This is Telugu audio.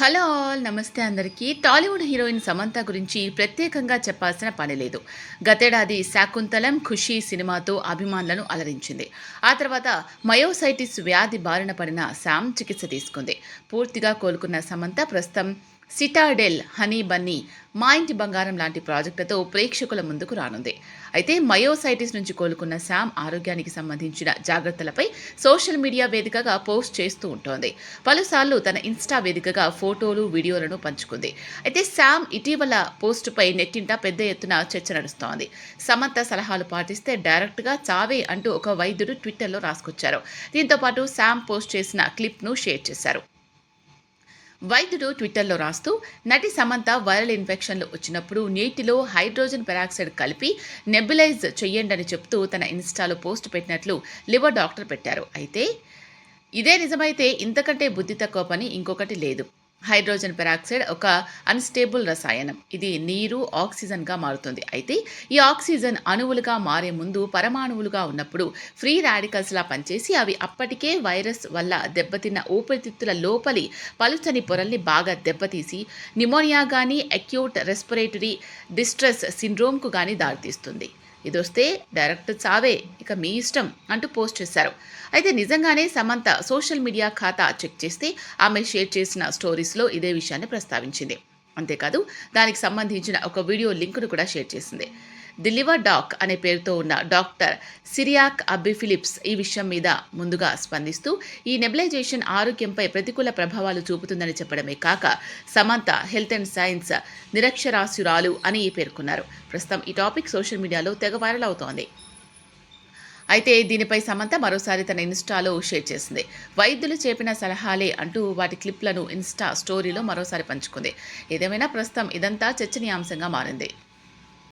హలో ఆల్ నమస్తే అందరికీ. టాలీవుడ్ హీరోయిన్ సమంత గురించి ప్రత్యేకంగా చెప్పాల్సిన పని లేదు. గతేడాది శాకుంతలం ఖుషి సినిమాతో అభిమానులను అలరించింది. ఆ తర్వాత మయోసైటిస్ వ్యాధి బారిన పడిన శామ్ చికిత్స తీసుకుంది. పూర్తిగా కోలుకున్న సమంత ప్రస్తుతం సిటాడెల్ హనీ బన్నీ మా ఇంటి బంగారం లాంటి ప్రాజెక్టులతో ప్రేక్షకుల ముందుకు రానుంది. అయితే మయోసైటిస్ నుంచి కోలుకున్న శామ్ ఆరోగ్యానికి సంబంధించిన జాగ్రత్తలపై సోషల్ మీడియా వేదికగా పోస్ట్ చేస్తూ ఉంటోంది. పలుసార్లు తన ఇన్స్టా వేదికగా ఫోటోలు వీడియోలను పంచుకుంది. అయితే శామ్ ఇటీవల పోస్టుపై నెట్టింట పెద్ద ఎత్తున చర్చ నడుస్తోంది. సమంత సలహాలు పాటిస్తే డైరెక్ట్గా చావే అంటూ ఒక వైద్యుడు ట్విట్టర్లో రాసుకొచ్చారు. దీంతో పాటు శామ్ పోస్ట్ చేసిన క్లిప్ను షేర్ చేశారు. వైద్యుడు ట్విట్టర్లో రాస్తూ నటి సమంత వైరల్ ఇన్ఫెక్షన్లు వచ్చినప్పుడు నీటిలో హైడ్రోజన్ పెరాక్సైడ్ కలిపి నెబులైజ్ చెయ్యండని చెప్తూ తన ఇన్స్టాలో పోస్ట్ పెట్టినట్లు లివర్ డాక్టర్ పెట్టారు. అయితే ఇదే నిజమైతే ఇంతకంటే బుద్ధి తక్కువ పని ఇంకొకటి లేదు. హైడ్రోజన్ పెరాక్సైడ్ ఒక అన్స్టేబుల్ రసాయనం. ఇది నీరు ఆక్సిజన్గా మారుతుంది. అయితే ఈ ఆక్సిజన్ అణువులుగా మారే ముందు పరమాణువులుగా ఉన్నప్పుడు ఫ్రీ రాడికల్స్లా పనిచేసి అవి అప్పటికే వైరస్ వల్ల దెబ్బతిన్న ఊపిరితిత్తుల లోపలి పలుచని పొరల్ని బాగా దెబ్బతీసి నిమోనియా కానీ అక్యూట్ రెస్పిరేటరీ డిస్ట్రెస్ సిండ్రోమ్కు కానీ దారితీస్తుంది. ఇది వస్తే డైరెక్ట్ చావే ఇక మీ ఇష్టం అంటూ పోస్ట్ చేశారు. అయితే నిజంగానే సమంత సోషల్ మీడియా ఖాతా చెక్ చేస్తే ఆమె షేర్ చేసిన స్టోరీస్లో ఇదే విషయాన్ని ప్రస్తావించింది. అంతేకాదు దానికి సంబంధించిన ఒక వీడియో లింకును కూడా షేర్ చేసింది. దిలివా డాక్ అనే పేరుతో ఉన్న డాక్టర్ సిరియాక్ అబ్బి ఫిలిప్స్ ఈ విషయం మీద ముందుగా స్పందిస్తూ ఈ నెబిలైజేషన్ ఆరోగ్యంపై ప్రతికూల ప్రభావాలు చూపుతుందని చెప్పడమే కాక సమంత హెల్త్ అండ్ సైన్స్ నిరక్షరాస్యురాలు అని పేర్కొన్నారు. ప్రస్తుతం ఈ టాపిక్ సోషల్ మీడియాలో తెగ వైరల్ అవుతోంది. అయితే దీనిపై సమంత మరోసారి తన ఇన్స్టాలో షేర్ చేసింది. వైద్యులు చెప్పిన సలహాలే అంటూ వాటి క్లిప్లను ఇన్స్టా స్టోరీలో మరోసారి పంచుకుంది. ఏదేమైనా ప్రస్తుతం ఇదంతా చర్చనీయాంశంగా మారింది.